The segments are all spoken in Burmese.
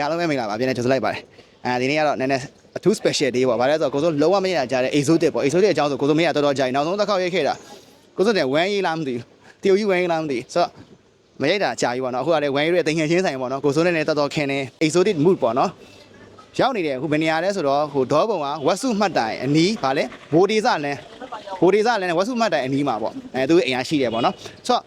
ကဲအားလုံးပဲမင်္ဂလာပါပြန်နေကြိုဆိုလိုက်ပါတယ်အဲဒီနေ့ကတော့နည်းနည်းအထူး special day ပေါ့ဗါလဲဆိုတော့ကိုစိုးလုံးဝမရကြတဲ့ exotic ပေါ့ exotic အကြောင်းဆိုကိုစိုးမရတော်တော်ကြာရင်နောက်ဆုံးတစ်ခေါက်ရိုက်ခဲ့တာကိုစိုးတဲ့ဝမ်းရေးလားမသိဘူးတရုတ်ကြီးဝမ်းရေးလားမသိဆိုတော့မရိုက်တာကြာပြီပေါ့နော်အခုကလည်းဝမ်းရေးရဲ့တင်ငယ်ချင်းဆိုင်ပေါ့နော်ကိုစိုးနဲ့လည်းတော်တော်ခင်နေ exotic mood ပေါ့နော်ရောက်နေတယ်အခုဘယ်နေရာလဲဆိုတော့ဟိုဒေါဘုံကဝက်စုမှတ်တိုင်အနီးဗာလဲဘိုဒီဇလန်ဘိုဒီဇလန်နဲ့ဝက်စုမှတ်တိုင်အနီးမှာပေါ့အဲသူအိမ်ရရှိတယ်ပေါ့နော်ဆိုတော့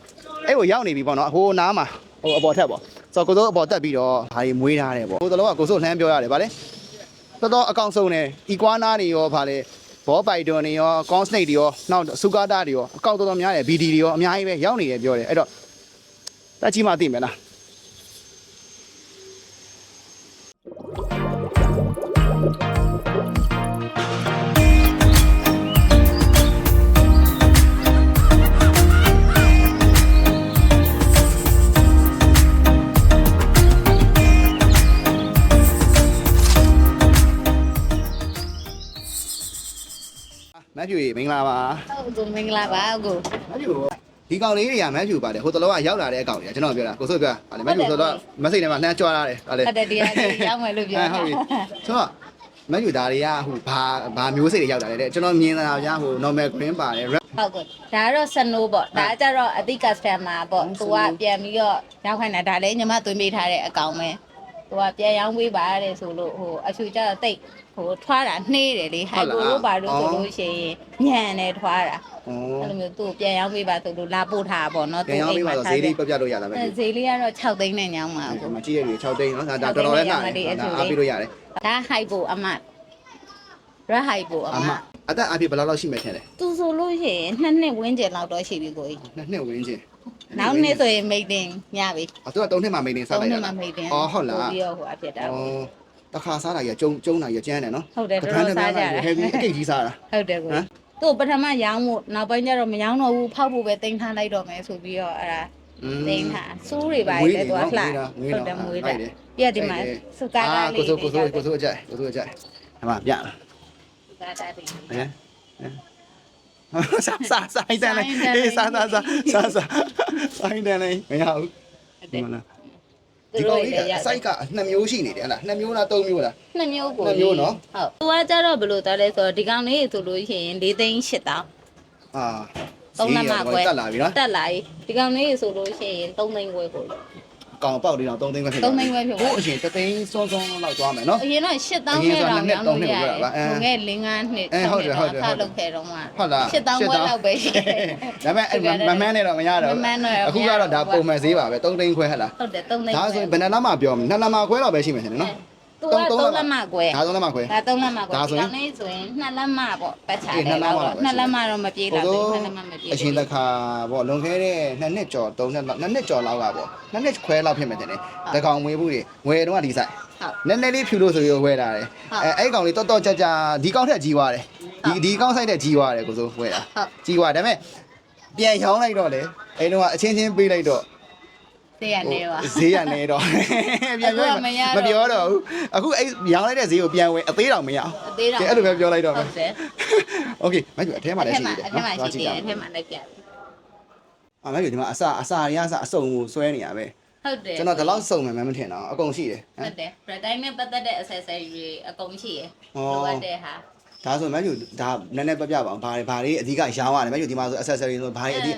အဲ့ကိုရောက်နေပြီပေါ့နော်ဟိုနားမှာဟိုအပေါ်ထက်ပေါ့ ဆိုတော့ကိုစိုးအပေါ်တက်ပြီးတော့ဘာတွေမွေးထားတယ်ပေါ့ကိုတလောကကိုစိုးလှမ်းပြောရတယ်ဗာလဲတော်တော်အကောင်ဆုံးနေအီကွာနာတွေရောဗာလေဘောပိုက်တွန်တွေရောကောင်းစနိတ်တွေရောနောက်ဆူကာတာတွေရောအကောင်တော်တော်များတယ် BD တွေရောအများကြီးပဲရောက်နေတယ်ပြောတယ်အဲ့တော့တက်ကြီးမှသိမယ်လား ဖြူရေမင်္ဂလာပါဟုတ်ကိုမင်္ဂလာပါကိုမတ်ဖြူဒီကောင်လေးတွေကမတ်ဖြူပါတယ်ဟိုတလောကရောက်လာတဲ့အကောင်တွေကကျွန်တော်ပြောတာကိုစိုးပြောတာဗာလေမတ်ဖြူဆိုတော့မစိတ်ထဲမှာနှမ်းကြွားလာတယ်ဗာလေဟုတ်တယ်ဒီဟာလေးရောက်မယ်လို့ပြောအဲဟုတ်ပြီဆိုတော့မတ်ဖြူဒါတွေကဟိုဘာဘာမျိုးစိတ်တွေရောက်လာတယ်တဲ့ကျွန်တော်မြင်တာကဟို normal green ပါတယ် red ဟုတ်ကဲ့ဒါကတော့စနိုးပေါ့ဒါကကြတော့အတိကစတန်မာပေါ့သူကပြန်ပြီးတော့ရောက်ခိုင်းတာဒါလည်းညီမသွင်းပေးထားတဲ့အကောင်ပဲ သူကပြန်ရောင်းပေးပါတဲ့ဆိုလို့ဟိုအချူကြတော့တိတ်ဟိုထွားတာနှေးတယ်လေဟိုက်ကိုလို့ပါလို့ဆိုလို့ရှိရင်ညံနေထွားတာဩအဲ့လိုမျိုးသူ့ကိုပြန်ရောင်းပေးပါဆိုလို့လာပို့ထားတာပေါ့နော်ပြန်ရောက်ပြီးပါတော့ဈေးလေးပြပြလို့ရတာပဲအဲဈေးလေးကတော့6သိန်းနဲ့ညောင်းပါကိုမကြည့်ရည်6သိန်းနော်ဒါတော်တော်လေးနားတယ်ဒါအားပြီးလို့ရတယ်ဒါဟိုက်ဖို့အမရဟိုက်ဖို့အအမမအသက်အပြည့်ဘယ်လောက်လောက်ရှိမှထင်လဲသူဆိုလို့ရှိရင်နှစ်နှစ်ဝန်းကျင်လောက်တော့ရှိပြီကိုကြီးနှစ်နှစ်ဝင်းချင်း နောက်နှစ်ဆိုရင်မိတ်တင်ရပြီအတူက3နှစ်မှမိနေစားသုံးလိုက်နှစ်တာမှမိတ်တင်အော်ဟုတ်လားပြီးတော့ဟိုအဖြစ်တာဩတခါစားတာကြီးကျုံကျုံတာကြီးကျန်းတယ်နော်ဟုတ်တယ်တော်တော်စားကြတာ ဟဲ့ဒီအကိတ်ကြီးစားတာ ဟုတ်တယ်ကိုဟမ် သူ့ပထမရောင်းဖို့နောက်ပိုင်းကျတော့မရောင်းတော့ဘူးဖောက်ဖို့ပဲတင်ထားလိုက်တော့မယ်ဆိုပြီးတော့အဲ့ဒါတင်ထားစူးတွေပါလေသူကလှဟုတ်တယ်မွေးတာပြက်ဒီမှာစုကာတာလေးကိုစိုးကိုစိုးကိုစိုးအကြိုက်ကိုစိုးအကြိုက်အမပြလားစုကာတာလေးဟမ် စားစားစားတယ်လေအေးစားစားစားစားစားဆိုင်တယ်လေမရဘူးဟုတ်ဒီတယ်မလားသူဒီတို့ကောင်တွေလေးရအစိုက်ကနှစ်မျိုးရှိနေတယ်ဟလားနှစ်မျိုးလားသုံးမျိုးလားနှစ်မျိုးကိုနှစ်မျိုးနော်ဟုတ်သူကကြတော့ဘယ်လိုသားလဲဆိုတော့ဒီကောင်လေးဆိုလို့ရှိရင်၄သိန်း၈တောင်းအာသုံးလက်မကွယ်တက်လာပြီနော်တက်လာပြီဒီကောင်လေးဆိုလို့ရှိရင်၃သိန်းခွဲကို ကောင်ပေါက်လေးတော့3သိန်းပဲဖြစ်သုံးသိန်းပဲဖြစ်သွားဟိုအရင်3သိန်းစွန်းစွန်းလောက်သွားမယ်နော်အရင်တော့၈တောင်းအရင်ခဲ့ဆိုတော့နှစ်ရောင်းသုံးလို့နှစ်ရတယ်ကိုပြောတာပါအဲဟိုငယ်၄၅နှစ်အဲဟုတ်တယ်ဟုတ်တယ်ဖဟုတ်တယ်လုပ်ခဲ့တော့မှဟုတ်လား၈တောင်းခွဲလောက်ပဲရှိတယ်ဒါပေမဲ့အဲ့မမန်းနဲ့တော့မရတော့မမှန်းတော့အခုကတော့ဒါပုံမှန်ဈေးပါပဲ3သိန်းခွဲဟဲ့လားဟုတ်တယ်၃သိန်းဒါဆိုရင်ဘယ်နှစ်လမှပြောမလဲနှစ်လမှခွဲတော့ပဲရှိမယ်ထင်တယ်နော် သူက၃လက်မကွယ်ဒါ3လမှခွဲဒါ၃လက်မကွယ်ဒါဆိုဒီရင်ကောင်လေးဆိုရင်2လက်မပေါ့ပတ်ချာအေးတယ်နှစ်လက်မတော့ပါပဲ2လက်မတော့မပြေးတော့ဘူး2လက်မမပြေးအချင်းတစ်ခါပေါ့လွန်ခဲ့တဲ့နှစ်နှစ်ကျော်သုံးနှစ်လောက်နှစ်နှစ်ကျော်လောက်ကပေါ့နှစ်နှစ်ခွဲလောက်ဖြစ်မယ်ထင်တယ်တကောင်မွေးဘူးတွေဝယ်တော့ဒီဆိုင်ဟုတ်နည်းနည်းလေးဖြူလို့ဆိုပြီးဝယ်တာတယ်ဟုတ်အဲအဲ့ကောင်လေးတော်တော်ကြကြဒီကောင်ထက်ကြီးသွားတယ်ဒီဒီကောင်ဆိုင်တဲ့ကြီးသွားတယ်ကိုစိုးဝယ်တာဟုတ်ကြီးသွားဒါပေမဲ့ပြန်ရောင်းလိုက်တော့လေအဲ့တော့အချင်းချင်းပေးလိုက်တော့ ဈေးရနေပါ ဈေးရနေတော့ပြန်ပြောရမမပြောတော့ဘူးအခုအဲ့ရောင်းလိုက်တဲ့ဈေးကိုပြန်ဝင်အသေးတောင်မရအောင်အသေးတောင် ကဲအဲ့လိုပဲပြောလိုက်တော့မယ် ဟုတ်တယ် Okay မကြီးအထဲမှာအလည်းထက်ရှိမှာသေးတယ်အထက်မှာရှိသေးတယ်အထက်မှာလည်းပြတယ်အမကြီးဒီမှာအစအစာတွေကအစအစုံကိုဆွဲနေရပဲဟုတ်တယ်ကျွန်တော်ဒီလောက်စုံမယ်မမထင်တော့အကုန်ရှိတယ်ဟဟုမ် တ်တယ် brand နဲ့ပတ်သက်တဲ့ accessory တွေအကုန်ရှိရယ်ဩ လိုအပ်တဲ့ဟာ ဒါဆိုမကြီးဒါနည်းနည်းပြပြပါအောင်ဘာတွေဘာတွေအဓိကရောင်းရတယ်မကြီးဒီမှာဆို accessory ဆိုဘာတွေအဓိက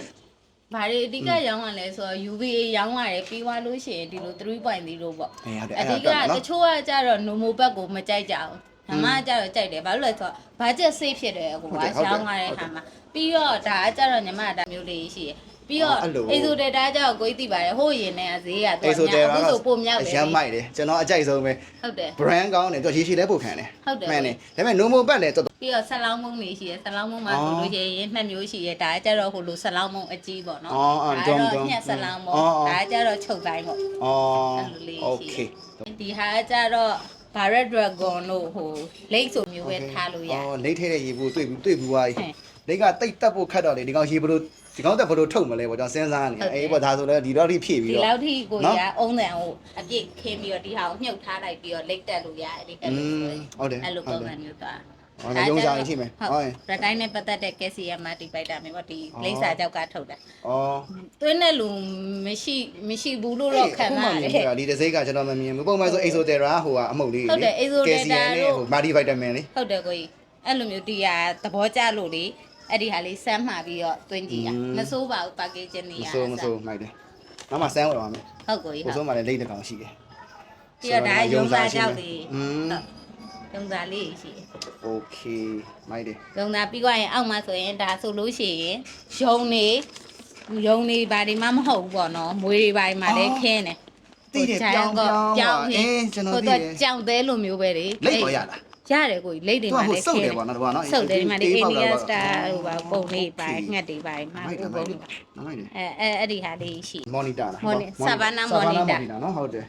ဘာတွေအဓိကရောင်းရလဲဆိုတော့ UVA ရောင်းရတယ်ပြီးသွားလို့ရှိရင်ဒီလို3.0လို့ပေါ့အဲဟုတ်တယ်အအဲ့ဓိဒါကတော့တနော်ချို့ကကြတော့ normal bag ကိုမကြိုက်ကြအောင်။ဒါမှကြတော့ကြိုက်တယ်ဘာလို့လဲဆိုတော့ budget save ဖြစ်တယ်အခုကဟုတ်တယ်ဟုတ်တယ်ရောင်းရတဲ့ဟာမှာပြီးတော့ဒါကကြတော့ညီမကဒါမျိုးလေးရှိရယ် ပြီးတော့ အဲ့လို အိဆိုတဲ့ဒါကကြတော့ကိုကြီးသိပါတယ်ဟိုရင်နဲ့ဈေးကသူ အေး က ဆို မြ တယ် တ်အခု တော့ ဆိုပုံမြောက်တယ် ရမ်းမိုက်တယ်ကျွန်တော်အကြိုက်ဆုံးပဲ ဟုတ်တယ် brand ကောင်းတယ်သူရေရှည်လဲပို့ခံတယ် ဟုတ်တယ် မှန်တယ်ဒါပေမဲ့ normal bag လဲတော်တော် ပြီးတော့ဆက်လောင်းမုံတွေရှိရယ်ဆက်လောင်းမုံမှာ အော် ဆိုလို့ရှိရင်နှစ်မျိုးရှိရယ်ဒါကကြတော့ဟိုလိုဆက်လောင်းမုံအကြီးပေါ့နော် အော်အော် ဒါ ဒုံ ကတော့ ဒုံ ညက်ဆက်လောင်းမုံ အော်အော် ဒါကကြတော့ချုပ်တိုင်းပေါ့ อ๋อ အဲ့လိုလေး โอ ရှိ เค ဒီဟာကကြတော့ Barret Dragon တို့ဟို Lake ဆိုမျိုးပဲထားလို့ရတယ် อ๋อလိတ်ထဲတဲ့ရေဘူးတွေ့ဘူးတွေ့ဘူးသွားပြီ ဟဲ့ လိတ်ကတိတ်တက်ဖို့ခတ်တော့လေဒီကောင်ရေဘလို့ ဒီကောင်တက်ဘလို့ထုတ်မလဲပေါ့ကျွန်တော်စဉ်းစားနေဟုတ်တယ် အေးပေါ့ဒါဆိုလဲဒီတော့ထိဖြည့်ပြီးဒီတော့ လောက်ထိကိုနော်ရအုံးတန်ဟိုအပြည့်ခင်းပြီးတော့ဒီဟာကိုမြုပ်ထားလိုက်ပြီးတော့လိတ်တက်လို့ရတယ်ဒီကอืလေးဆိုมရင်ဟုတ်တယ်အဲ့လိုဟုပုံတ်တစံယ်မျိုးသွားဩဟောလည်းရုံစားရင်ရှိမယ်ဟုတ်ဟုတ် ရတိုင်းနဲ့ပတ်သက်တဲ့ calcium multivitamin ပေါ့ဒီလိမ့်စာကြောက်ကထုတ်တာဩသွင်းတဲ့လူမရှိမရှိဘူးလို့တော့ခံရတတယ်ယ်ဒီတစ်စိတ်ကကျွန်တော်မမြင်ဘူးပုံမှန်ဆို Exotera ဟိုကအမှုတ်လေးဟုတ်တယ် Exotera တို့ဟို multivitamin လေဟုတ်တယ်ကိုကြီးအဲ့လိုမျိုးဒီဟာသဘောကျလို့လေ အဲ့ဒီဟာလေးဆမ်းမှာပြီးတော့တွင်းကြည့်ရမဆိုးပါဘူးပါကေဂျင်နေရမဆိုးမဆိုးမိုက်တယ်မမဆမ်းဝယ်ပါမယ်ဟုတ်ကိုကြီးဟုတ်ကိုဆုံးမှာလည်းလိတ်တစ်ကောင်ရှိတယ်ပြီးတော့ဒါရုံစာကြောက်လေးဟုတ်ရုံသားလေးရှိတယ်။ Okay မိုက်တယ်။ရုံသားပြီးသွားရင်အောက်မှာဆိုရင်ဒါဆိုလို့ရှိရင်ရုံနေရုံနေဘာတွေမှမဟုတ်ဘူးပေါ့နော်။မွေးတွေဘာတွေမှလည်းခင်းတယ်။တိတယ်ပြောင်းပြောင်းပြောင်းဟင်းကျွန်တော်တို့ကြောင်သေးလိုမျိုးပဲလေ။လိတ်ပေါ်ရလား ရတယ်ကိုကြီးလိတ်တွေသူကမှဟိုလည်းစုပ်ခတယ်င်းပေါ့နော်ဒီမှာနော်စုပ်တယ်ဒီမှာဒီတေးအိန္ပေါဒိယက်စတာဟိုပါပုံလေးပါငှက်တွေပါမှမိုက်တယ်ပုံမိုက်တယ်ပုံမိုက်တယ်အဲအဲအဲ့ဒီဟာလေးရှိမော်နီတာလား Moni- Savannah monitor နော်ဟုတ်တယ်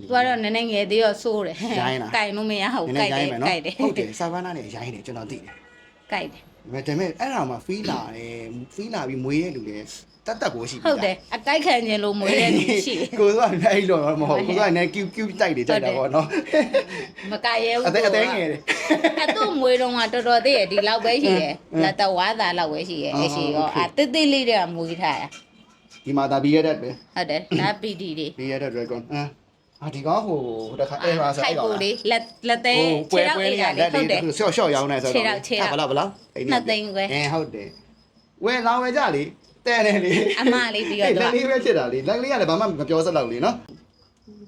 သူကတော့နည်းနည်းငယ်သေးတော့စိုးတယ်ရိုင်းလားကြိုင်လို့မရဟုတ်နည်းကြိုနက်ည်းတယ်ရိုင်းမယ်ကြိုက်တယ်နော်ဟုတ်တယ်ဆာဗာနာနဲ့ရိုင်းတယ်ကျွန်တော်သိတယ်ကြိုက်တယ်ဒါပေမဲ့အဲ့ဒါမှဖီးလာတယ်ဖီးလာပြီးမွေးတဲ့လူတွေတ တက်တက်ကိုရှိဟုတ်တယ်အတိုက်ခံခြင်းလို့မွေးတဲ့လူရှိကိုကလည်းအဲ့လိုတော့မဟုတ်ကိုကလည်း Q Q တိုက်တယ်တိုက်တာပေါ့နော်မကရဲဘူးအသေးအသေးငယ်တယ်အတူမွေးတော့ကတော်တော်သေးရဒီလောက်ပဲရှိရလက်တော်ဝါသာလောက်ပဲရှိရအရှိရောအသေးသေးလေးတွေကမွေးထားတာဒီမှာဒါ BR တက်ပဲဟုတ်တယ်ဒါ PD တွေ BR တက် Dragon အမ်အာဒီကောင်ဟိုတခါ error ဆိုတော့လေလက်လက်သေးခြေတော့အေးတာလေဟုတ်တယ်ရှော့ရှော့ရောင်းနေဆိုတော့ခြေတော့ခြေတော့ဘလောက်ဘလောက်နှစ်သိန်းပဲအင်းဟုတ်တယ်ဝယ်လောင်းဝယ်ကြလေ တဲ့နေလေအမလေးပြီးတော့လက်လေးပဲဖြစ်တာလေလက်ကလေးကလည်းဘာမှမပြောစက်တော့လေနော်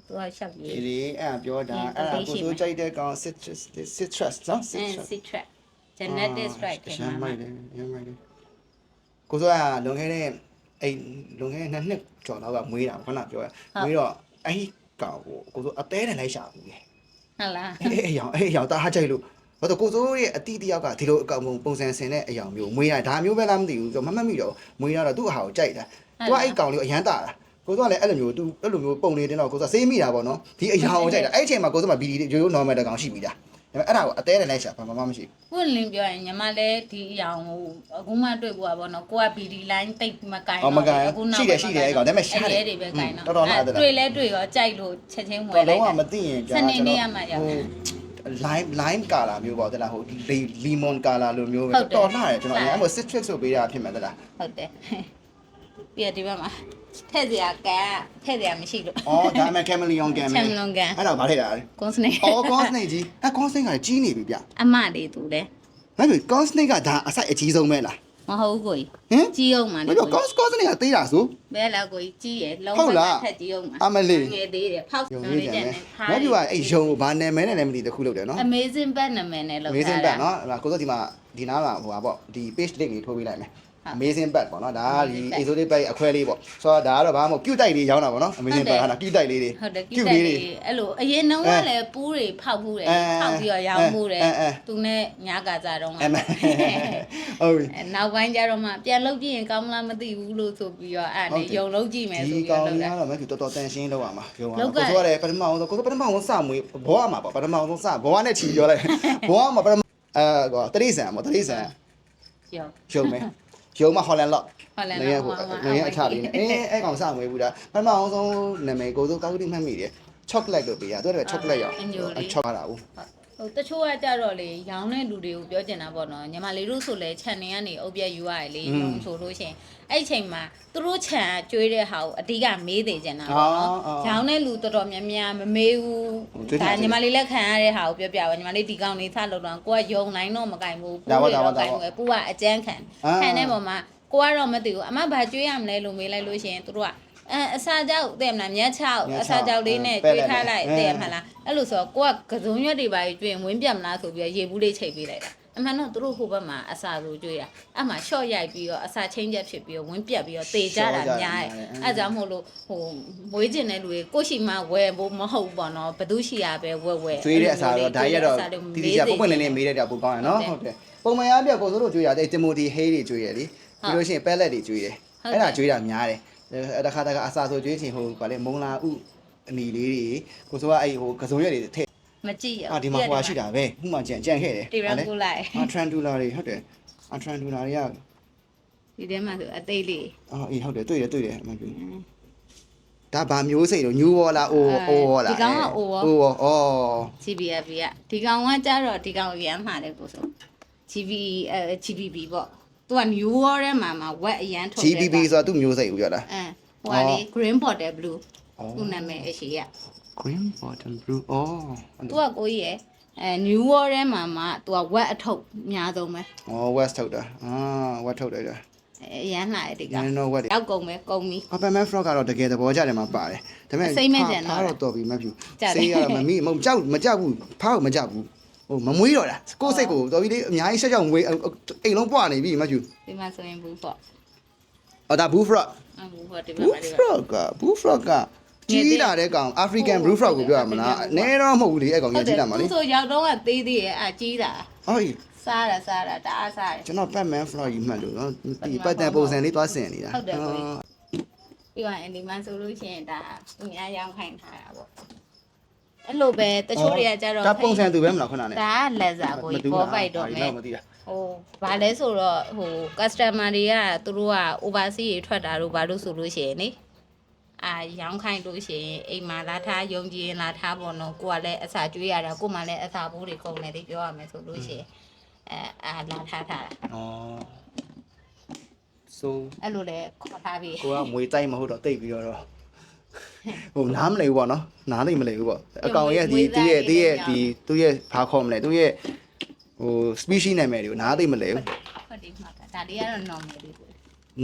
သူကရှောက်ရေးဒီလေအဲ့ဒါပြောတာဒီအဲ့ဒါဒီရှိကိုမယ်စိုးကြိုက်တဲ့ကောင် citrus citrus နော် and citrus citrus genetic strike ရှထဲမ်းမိုမှာက်တယ်ရမ်းမိုက်တယ်ကိုစိုးကလွန်ခဲ့တဲ့အဲ့လွန်ခဲ့တဲ့နှစ်နှစ်ကျော်လောက်ကမွေးတာခဏပြောရမွေးတော့အဲ့ဒီကောင်ကိုကိုစိုးအသေးနဲ့လိုက်ရှာဘူးလေ ဟုတ်လားအဲ့အယောင်အဲ့အယောင်တားကြိုက်လို့ ဘာလို့ကိုစိုးရဲ့အတီးတယောက်ကဒီလိုအကောင်ပုံစံဆင်တဲ့အယောင်မျိုးမွေးရဒါမျိုးပဲလားမသိဘူးဆိုမမှတ်မိတော့မွေးရတော့သူ့အဟာကိုကြိုက်တာသူကအဲ့ကောင်လေးကိုအရန်တာတာကိုစိုးကလည်းအဲ့လိုမျိုးသူအဲ့လိုမျိုးပုံလေးတင်းတော့ကိုစိုးဆေးမိတာပေါ့နော်ဒီအယောင်ကိုကြိုက်တာအဲ့အချိန်မှာကိုစိုးမှာဘီဒီရိုးရိုး normal တကောင်ရှိပြီလားဒါပေမဲ့အဲ့ဒါကိုအသေးနဲ့လိုက်ရှာဘာမှမရှိဘူးပွင့်လင်းပြောရင်ညီမလည်းဒီအရောင်ကိုအခုမှတွေ့ဖို့ပါဘောနော်ကိုက BD line တိတ်မကင်အော်မကန်ရှိတယ်ရှိတယ်အဲ့ကောင်ဒါပေမဲ့ရှားတယ်အဲ့တွေပဲကင်တော်တော်လှတယ်လားတွေ့လဲတွေ့ရောကြိုက်လို့ချက်ချင်းဝယ်တော့လိုလုံးက်ဝတာမသိရင်ကြာစနေနေ့ကမှရောက်တယ် lime lime color မျိုးပေါ့တလားဟို lemon color လိုမျိုးပဲဟုတ်တယ်တော်လှတယ်ကျွန်တော်လှတယ်အဲ့မို့ citrus ဆိုပေးတာဖြစ်မှာတလားဟုတ်တယ်ပြီးတော့ဒီဘက်မှာထည့်စရာကန်ထည့်စရာမရှိလို့အော်ဒါမှ chameleon ကန်မယ် Chameleon ကန်အဲ့ဒါဘာထည့်တာလဲကွန်စနေအော် con snake ကြီးအဲ့ con snake ကလည်းကြီးနေပြီဗျအမလေးသူလဲမဟုတ် con snake ကဒါအဆိုင်အကြီးဆုံးပဲလား မဟုတ်ဘူးကိုကြီးဟင်ကြီးအောင်ပါမလေဟုတ် con con snake ကသေးတာဆို ဘယ်လားကိုကြီးကြီးရယ်လုံးဟုတ်လားထက်ကြီးအောင်ပါအမလေး ငယ်သေးတယ်ဖောက်ယုံနေရည်ကြကြတယ်တယ်မဟုတ်ဘူးအဲ့ယုံဘာနာမည်နဲ့လည်းမသိတခုလုပ်တယ်နော် Amazing Bat နာမည်နဲ့လောက် Amazing တာ bat နော်အဲ့ဒါကိုစိုးဒီမှာဒီနားမှာဟိုပါပေါ့ဒီ page link လေးထိုးပေးလိုက်မယ်ဟုတ် Amazing bat ပေါ့နော်ဒါကဒီ Amazing bat exotic bat အခွဲလေးပေါ့ဆိုတော့ဒါကတော့ဘာမှမဟုတ် cute တိုက်လေးရောင်းတာပေါ့နော် Amazing ဟုတ်တယ် bat ဟာလား cute တိုက်လေးတွေ ဟုတ်တယ်ကိ cute တက်လေးလေးတွေအဲ့လိုအရင်နှုန်းကလည်းပူးတွေဖောက်ဘူးတယ်အဲဖောက်ပြီးတော့ရောင်းမှုတယ်အဲအဲသူနဲ့ညကစားတော့မှအမ ဟုတ်ပြီအဲနောက်ပိုင်းကျတော့မှပြန်လုပ်ကြည့်ရင်ကောင်းမလားမသိဘူးလို့ဆိုပြီးတော့အဲ့ဒါဟုတ်နဲ့တယ်ယုံလုံးကြည့်မယ်ဆိုဒီပြီးကောတော့င်းလုပ်ကြီးတာကတော့မကူတော်တော်တန်ရှင်းလောက်ရမှာပြောပါလောမယ်က်ကကိုစိုးရတယ်ပထမအောင်ကိုစိုးပထမအောင်စမွေးဘောရမှာပေါ့ပထမအောင်စဘောနဲ့ချီပြောလိုက်ဘောမှာပထမအဲကောတရိษံပေါ့တရိษံရောရုံမယ်ရုံမှာဟော်လန်လော့ဟုတ်တယ်နေရဟိုနေရအချလေးနဲ့အေးအဲ့ကောင်စမွေးဘူးဒါပထမအောင်ဆုံးနာမည်ကိုစိုးကောက်တိမှတ်မိတယ် chocolate လို့ပေးရသူတို့က chocolate ရောက်ချောက်ရတာဘူး ဟိုတချို့ကကြတော့လေရောင်းတဲ့လူတွေကိုပြောချင်တာပေါ့နော်ညီမလေးတို့ဆိုလဲ channel ကနေအုပ်ပြက်ယူရတယ်လေလုံးဆိုလို့ရှိရင်အဲ့ဒီချိန်မှာသူတို့ channel ကျွေးတဲ့ဟာကိုအဓိကမေးသေးချင်တာပေါ့နော်ရောင်းတဲ့လူတော်တော်များများမမေးဘူးဒါညီမလေးလက်ခံရတဲ့ဟာကိုပြောပြပါညီမလေးဒီကောင်လေးစလို့တော့ကိုကယုံနိုင်တော့မကင်ဘူးပူတွေတော့ကင်ဘူးပူကအကျန်းခံခံတဲ့ပုံမှာကိုကတော့မသိဘူးအမဘာကျွေးရမလဲလို့မေးလိုက်လို့ရှိရင်သူတို့က အဲအစာကြောက်တဲ့မလားမြတ်ချောက်အစာကြောက်လေးနဲ့ကျွေးထားလိုက်တဲ့မလားအဲ့လိုဆိုတော့ကိုကကစုံရွက်တွေပါကျွေးရင်ဝင်းပြတ်မလားဆိုပြီးရေဘူးလေးချိန်ပေးလိုက်တာအမှန်တော့သူတို့ဟိုဘက်မှာအစာဆိုကျွေးတာအဲ့မှာ short ရိုက်ပြီးတော့အစာချင်းချက်ဖြစ်ပြီးတော့ဝင်းပြတ်ပြီးတော့တေကြတာများတယ်အဲ့ကြောင့်မို့လို့ဟိုမွေးကျင်တဲ့လူတွေကိုရှိမှဝယ်ဖို့မဟုတ်ပေါ့နော်ဘသူရှိရပဲဝယ်ဝယ်ကျွေးတဲ့အစားတော့ဒါရက်တော့တီတီချာပုတ်ပွင့်နေနေမေးတဲ့တာပိုကောင်းရနော်ဟုတ်တယ်ပုံမှန်အားပြကိုစိုးတို့ကျွေးရတယ်တင်မိုတီဟေးတွေကျွေးရလေပြီးလို့ရှိရင်ပဲလက်တွေကျွေးတယ်အဲ့ဒါကျွေးတာများတယ် တခါတခါအစာဆိုကျွေးချင်ဟိုဗာလေမုံလာဥအနီလေးတွေကိုစိုးကအဲ့ဟိုကစုံရက်တွေထည့်မကြည့်ရအာဒီမှာဟိုရှိတာပဲခုမှကြံကြံခဲ့တယ်ဒီရန်ကူလိုက်အာထရန်ဒူလာတွေဟုတ်တယ်အာထရန်ဒူလာတွေကဒီထဲမှာဆိုအသေးလေးအာအေးဟုတ်တယ်တွေ့တယ်တွေ့တယ်အမှန်ပြီဒါဗာမျိုးစိတ်လို့ညူဝေါ်လားအိုအိုဝေါ်လားဒီကောင်ကအိုဝေါ်အိုဝေါ်ဩ GBFB ကဒီကောင်ကကြတော့ဒီကောင်ရမ်းမှာတယ်ကိုဆို GB အဲ GBB ပေါ့ သူက New World ထဲမှာမှာ web အရန်ထုတ်တယ် GBB ဆိုတာသူ့မျိုးစိတ်ကိုပြောတာအဲဟိုကလေအော် Green Bottle Blue ဩသူ့နာမည်အရှိရ green bottom blue ဩသူကကိုကြီးရယ်အဲ New World ထဲမှာမှာသူက web အထုတ်အများဆုံးပဲဩ west ထုတ်တာအာ west ထုတ်တယ်ဒါအဲအရန်လာတယ်ဒီနကောင်င်းတော့ west တွေရောက်ကုန်ပဲကုန်ပြီအပမန်ဖရော့ကတော့တကယ်သဘောကျတယ်မှာပါတယ်ဒါပေမဲ့စိတ်မဲ့ကျန်တော့ဖားတော့တော်ပြီမဖြူကျတယ်စိတ်ကတော့မမိမကြောက်မကြောက်ဘူးဖားကိုမကြောက်ဘူး ဟိုမမွေးတော့တာကိုယ့်စိတ်ကိုတော်ပြီလေအများကြီးဆက်ကြောက်မွေးအိမ်လုံးပွားနေပြီမဖြူဒီမှာဆိုရင်ဘူးပေါ့အော်ဒါ blue frog အဘူးပေါ့ဒီမှာ blue ပါဒီမှာ frog က blue frog ကကြီးလာတဲ့ကောင် African blue frog ကိုပြောရမလားနဲတော့မဟုတ်ဘူးလေအဲ့ကောင်ကြီးကြီးလာမှာလေသူဆိုရောက်တော့ကသေးသေးရဲ့အကြီးတာဟောစားတာစားတာတအားစားတယ်ကျွန်တော် Batman frog ကြီးမှတ်လို့နော်ဒီပတ်တန်ပုံစံလေးသွားဆင်နေတာဟုတ်တယ်ကိုကြီးပြီးတော့အဒီမှာဆိုလို့ရှိရင်ဒါသူများရောင်းခိုင်းထားတာပေါ့ အဲ့လိုပဲတချို့တွေကကြတော့ဒါပုံစံသူပဲမလားခုနနဲ့ဒါကလက်စားကိုကြီးပေါ်ပိုက်တော့မယ်မသိတာဟိုဘာလဲဆိုတော့ဟို customer တွေကသူတို့က overseas တွေထွက်တာတို့ဘာလို့ဆိုလို့ရှိရင်လေအာရောင်းခိုင်းလို့ရှိရင်အိမ်မှာလာထားယုံကြည်ရင်လာထားပေါ့နော်ကိုကလည်းအစာကျွေးရတာကိုမှလည်းအစာဘိုးတွေကုန်တယ်လေပြောရမယ်ဆိုလို့ရှိရင်အဲအာလာထားထားတာอ๋อ so အဲ့လိုလဲခေါ်ထားပြီးကိုကမွေတိုက်မဟုတ်တော့တိတ်ပြီးတော့တော့ ဟိုနားမလဲဘူးပေါ့နော်နားသိမလဲဘူးပေါ့အကောင်ရဲ့ဒီသူ့ရဲ့သူ့ရဲ့ဒီသူ့ရဲ့ဘာခေါ်မလဲသူ့ရဲ့ဟို species နာမည်တွေကိုနားသိမလဲဘူးဟုတ်တယ်မှာဒါလေးကတော့ normal လေးကို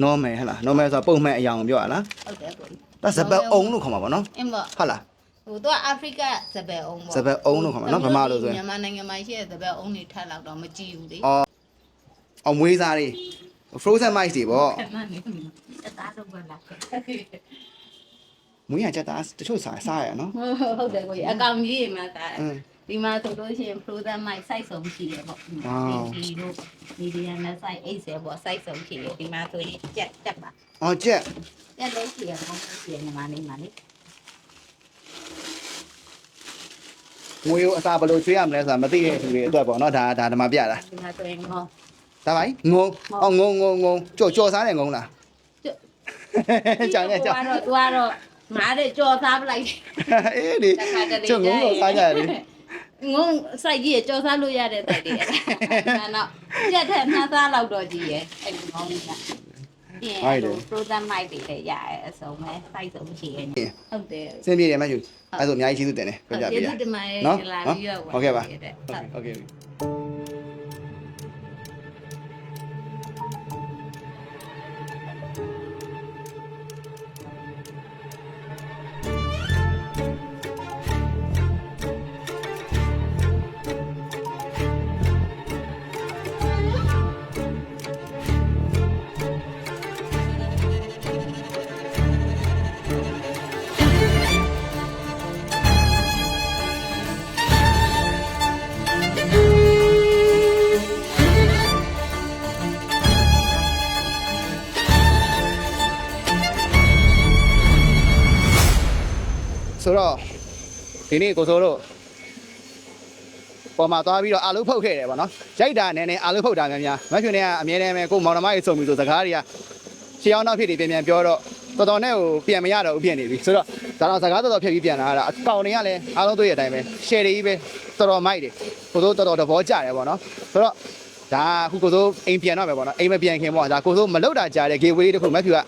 normal ဟဲ့လား normal ဆိုတာပုံမှန်အယောင်ပြောရလားဟုတ်တယ်ကိုဒါစပတ်အုံလို့ခေါ်မှာပေါ့နော်အင်းပေါ့ဟုတ်လားဟိုတော့အာဖရိကစပယ်အုံပေါ့စပယ်အုံလို့ခေါ်မှာနော်ဗမာလိုဆိုရင်မြန်မာနိုင်ငံမှာရှိတဲ့စပယ်အုံတွေထက်လောက်တော့မကြည့်ဘူးလေအော်အောင်မွေးစားတွေ frozen mice တွေပေါ့မှန်တယ်အသားတော့ဘယ်လာ မွေးရချက်သားတချို့စားစားရနော်ဟုတ်တယ်ကိုကြီးအကောင်ကြီးမှာဒါအင်းဒီမှာဆိုလို့ရှိရင် frozen mic size ဆုံးရှိတယ်ပေါ့ Wow. ဒီတို့ medium နဲ့ size 80ပေါ့ size ဆုံးရှိတယ်ဒီမှာဆိုရင်ကြက်တက်ပါအော်ချက်ကြက်လေးရှိရပေါ့ရှိရညီမလေးမှာလေငွေကိုအစာဘယ်လိုကျွေးရမလဲဆိုတာမသိတဲ့သူတွေအတွက်ပေါ့နော်ဒါဒါဓမ္မပြတာဒီမှာဆိုရင်ဟောဒါပါငုံအော်ငုံငုံငုံကြော်ကြော်စားတယ်ငုံလားကြောင်နဲ့ကြောင်တော့သူကတော့ ငါတဲ့ကြော်စားပလိုက်အေးလေတစ်ခါတလေကြော်ငုံတော့စားကြတယ်ငုံစိုက်ကြီးရကြော်စားလို့ရတဲ့တိုက်တွေအဲ့တော့ကြက်ထက်နှားသားလောက်တော့ကြီးရအဲ့ဒီငုံကြီးကပြင်အဲ့လို frozen mic တွေလည်းရရဲအစုံပဲ size ဆုံးရှိရဲဟုတ်တယ်စင်ပြေတယ်မယူအဲ့ဆိုအများကြီးကျေးဇူးတင်တယ်ပြောပြပေးရကျေးဇူးတင်ပါတယ်နော်လာနော်ပြီးတော့ဟုတ်ကဲ့ပါဟုတ်ကဲ့ဟုတ်ကဲ့ တော့ဒီနေ့ကိုစိုးတို့ပေါ်မှာသွားပြီးတော့အာလုဖုတ်ခဲ့တယ်ပေါ့နော်ရိုက်တာနည်းနည်းအာလုဖုတ်တာများများမဖြူနေကအမြဲတမ်းပဲကိုမောင်နှမရေးစုံပြီးဆိုစကားတွေကရှေးအောင်နောက်ဖြစ်နေပြန်ပြန်ပြောတော့တော်တော်နဲ့ဟိုပြန်မရတော့ဘူးပြင်နေပြီဆိုတော့ဒါတော့စကားတော်တော်ဖြစ်ပြီးပြန်လာတာအကောင်တွေကလည်းအားလုံးတွေ့ရတဲ့အတိုင်းပဲ share တွေကြီးပဲတော်တော်မိုက်တယ်ကိုစိုးတော်တော်သဘောကျတယ်ပေါ့နော်ဆိုတော့ဒါအခုကိုစိုးအိမ်ပြန်တော့မယ်ပေါ့နော်အိမ်မပြန်ခင်ပေါ့ဒါကိုစိုးမလောက်တာကြားတဲ့ gateway တစ်ခုမဖြူက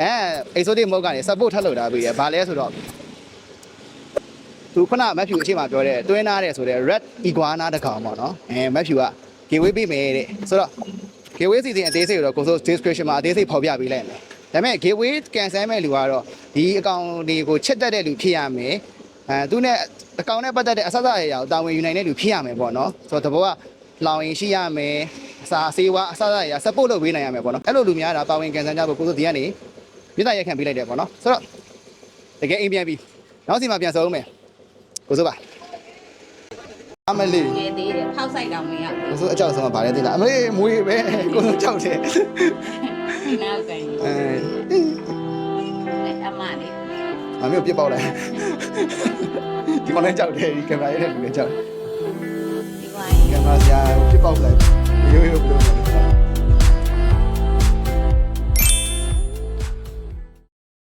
အဲအိမ်စိုးတိမဟုတ်ကနေ support ထပ်လုပ်တာပြီးရဘာလဲဆိုတော့ သူခုနမက်ဖြူအချိန်မှာပြောတဲ့တွင်းနာတဲ့ဆိုတဲ့ red iguana တကောင်ပေါ့နော်အဲမက်ဖြူက giveaway ပေးမယ်တဲ့ဆိုတော့ giveaway စီစဉ်အသေးစိတ်ကိုတော့ကိုစိုး description မှာအသေးစိတ်ဖော်ပြပေးလိုက်မယ်ဒါပေမဲ့ giveaway cancel မဲ့လူကတော့ဒီအကောင့်တွေကိုချစ်တတ်တဲ့လူဖြစ်ရမယ်အဲသူနဲ့အကောင့်နဲ့ပတ်သက်တဲ့အဆက်အစအရာကိုတာဝန်ယူနိုင်တဲ့လူဖြစ်ရမယ်ပေါ့နော်ဆိုတော့တဘောကလောင်ရင်ရှိရမယ်အစာအစေးဝါအဆက်အစအရာ support လုပ်ပေးနိုင်ရမယ်ပေါ့နော်အဲ့လိုလူများတာပါဝင် cancel ကြဖို့ကိုစိုးဒီကနေမြေသားရက်ခံပေးလိုက်တယ်ပေါ့နော်ဆိုတော့တကယ်အိမ်ပြန်ပြီနောက်စီမှာပြန်ဆုံးမယ် ကိုစိုးပါအမလေးငယ်သေးတယ်ဖောက်ဆိုင်တောင်မရဘူးကိုစိုးအကြောက်ဆုံးကဗာလဲသိလားအမလေးမွေးပဲကိုစိုးကြောက်တယ်ဒီနောက်ကန်အဲအမလေးအမေကိုပြစ်ပေါက်လိုက်ဒီကောင်လည်းကြောက်တယ်ဒီကင်မရာရဲ့လူလည်းကြောက်ဒီဝိုင်းကင်မရာဆရာပြစ်ပေါက်လိုက်